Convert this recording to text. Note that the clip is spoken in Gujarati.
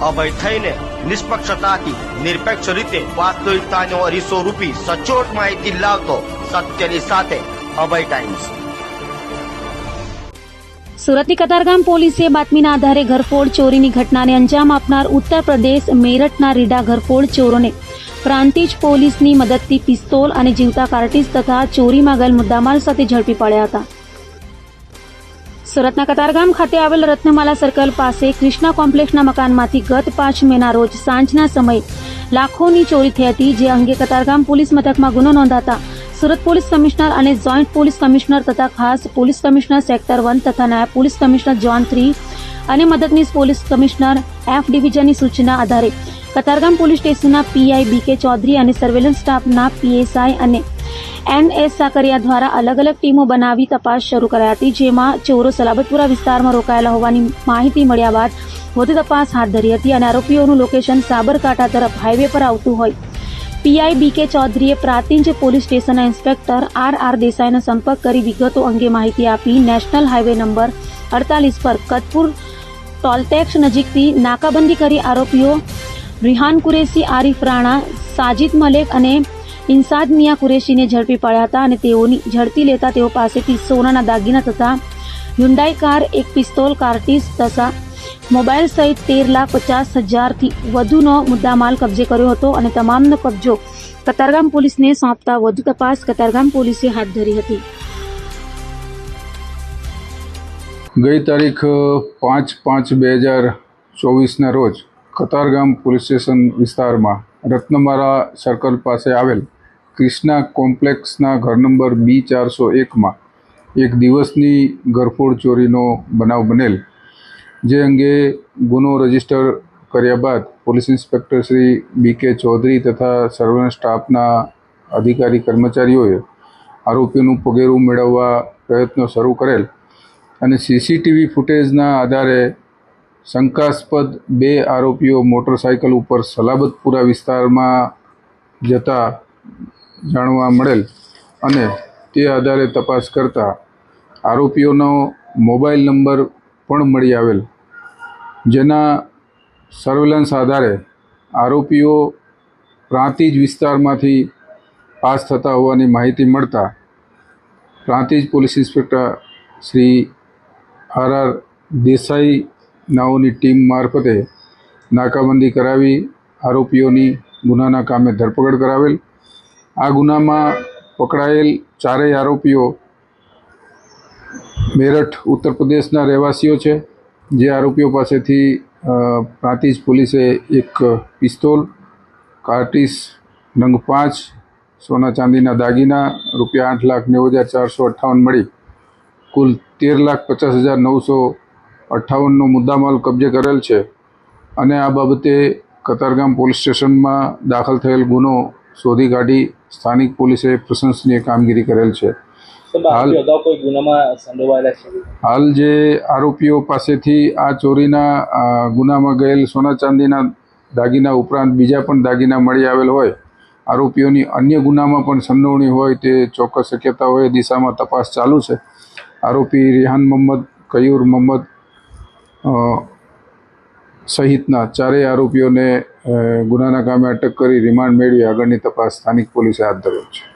અભય થઈને નિષ્પક્ષતાથી, નિરપેક્ષ રીતે વાસ્તવિકતાનો અરીસો રૂપી સચોટ માહિતી લાવતો સત્યની સાથે અભય ટાઈમ્સ. સુરતની કતારગામ પોલીસે બાતમીના આધારે ઘરફોડ ચોરીની ઘટનાને અંજામ આપનાર ઉત્તર પ્રદેશ મેરઠના રીડા ઘરફોડ ચોરોને. પ્રાંતિજ પોલીસની મદદથી પિસ્તોલ અને જીવતા કાર્ટીસ તથા ચોરીમાં ગયેલ મુદ્દામાલ સાથે ઝડપી પડ્યા હતા. સુરતના કતારગામ ખાતે આવેલ રત્નમાલા સર્કલ પાસે ક્રિષ્ના કોમ્પ્લેક્ષના મકાનમાંથી ગત પાંચ મેના રોજ સાંજના સમયે લાખોની ચોરી થઈ હતી, જે અંગે કતારગામ પોલીસ મથકમાં ગુનો નોંધાતા સુરત પોલીસ કમિશનર અને જોઈન્ટ પોલીસ કમિશનર તથા ખાસ પોલીસ કમિશનર સેક્ટર વન તથા નાયબ પોલીસ કમિશનર જોન થ્રી અને મદદનીશ પોલીસ કમિશનર એફ ડિવિઝનની સૂચના આધારે કતારગામ પોલીસ સ્ટેશનના પીઆઈ બી કે ચૌધરી અને સર્વેલન્સ સ્ટાફના પીએસઆઈ અને એન એસ સાકરિયા દ્વારા અલગ અલગ ટીમો બનાવી તપાસ શરૂ કરાઈ હતી, જેમાં ચોરો સલાબતપુરા વિસ્તારમાં રોકાયેલા હોવાની માહિતી મળ્યા બાદ વધુ તપાસ હાથ ધરી હતી અને આરોપીઓનું લોકેશન સાબરકાંઠા તરફ હાઈવે પર આવતું હોય. પીઆઈ બી કે ચૌધરીએ પ્રાતિંજ પોલીસ સ્ટેશનના ઇન્સ્પેક્ટર આર આર દેસાઈનો સંપર્ક કરી વિગતો અંગે માહિતી આપી. નેશનલ હાઈવે નંબર અડતાલીસ પર કતપુર ટોલટેક્સ નજીકથી નાકાબંધી કરી આરોપીઓ રિહાન કુરેશી, આરિફ રાણા, સાજિદ મલેક અને ઇન્સાદ મિયા કુરેશીને ઝડપી પાડ્યા હતા અને તેઓની ઝડપી લેતા તેઓ પાસેથી સોનાના દાગીના તથા હ્યુન્ડાઈ કાર, એક પિસ્તોલ કાર્ટીસ તથા મોબાઈલ સહિત તેર લાખ પચાસ હજારથી વધુનો મુદ્દામાલ કબજે કર્યો હતો અને તમામનો કબજો કતારગામ પોલીસને સોંપતા વધુ તપાસ કતારગામ પોલીસે હાથ ધરી હતી. ગઈ તારીખ, પાંચ પાંચ બે હજાર ચોવીસના રોજ કતારગામ પોલીસ સ્ટેશન વિસ્તારમાં રત્નમારા સર્કલ પાસે આવેલ ક્રિષ્ના કોમ્પ્લેક્સના ઘર નંબર બી ચારસો એકમાં એક દિવસની ઘરફોડ ચોરીનો બનાવ બનેલ, જે અંગે ગુનો રજિસ્ટર કર્યા બાદ પોલીસ ઇન્સ્પેક્ટર શ્રી બી કે ચૌધરી તથા સર્વેલન્સ સ્ટાફના અધિકારી કર્મચારીઓએ આરોપીનું પગેરું મેળવવા પ્રયત્નો શરૂ કરેલ અને સીસીટીવી ફૂટેજના આધારે શંકાસ્પદ બે આરોપીઓ મોટરસાયકલ ઉપર સલાબતપુરા વિસ્તારમાં જતા જાણવા મળેલ અને તે આધારે તપાસ કરતા આરોપીઓનો મોબાઈલ નંબર પણ મળી આવેલ. જેના સર્વેલન્સ આધારે આરોપીઓ પ્રાંતિજ વિસ્તારમાંથી પાસ થતા હોવાની માહિતી મળતા Prantij police inspector Shri R R Desai નાઓની team મારફતે નાકાબંધી કરાવી આરોપીઓની ગુનાના કામે ધરપકડ કરાવેલ. આ ગુનામાં પકડાયેલ ચારેય આરોપીઓ મેરઠ, ઉત્તર પ્રદેશના રહેવાસીઓ છે. જે આરોપીઓ પાસેથી પ્રાંતિજ પોલીસે એક પિસ્તોલ, કાર્ટિસ, નંગ પાંચ, સોના ચાંદીના દાગીના, રૂપિયા આઠ લાખ નેવું હજાર ચારસો અઠ્ઠાવન મળી. કુલ તેર લાખ પચાસ હજાર નવસો અઠ્ઠાવનનો મુદ્દામાલ કબજે કરેલ છે. અને આ બાબતે કતારગામ પોલીસ સ્ટેશનમાં દાખલ થયેલ ગુનો શોધી કાઢી સ્થાનિક પોલીસે પ્રશંસનીય કામગીરી કરેલ છે. હાલ- હાલ જે આરોપીઓ પાસેથી આ ચોરીના ગુનામાં ગયેલ સોના ચાંદીના દાગીના ઉપરાંત બીજા પણ દાગીના મળી આવેલ હોય આરોપીઓની અન્ય ગુનામાં પણ સંડોવણી હોય તે ચોક્કસ શક્યતા હોય દિશામાં તપાસ ચાલુ છે. આરોપી રિહાન મોહમ્મદ કયુર મોહમ્મદ સહિતના ચારેય આરોપીઓને ગુનાના કામે અટક કરી રિમાન્ડ મેળવી આગળની તપાસ સ્થાનિક પોલીસે હાથ ધર્યો છે.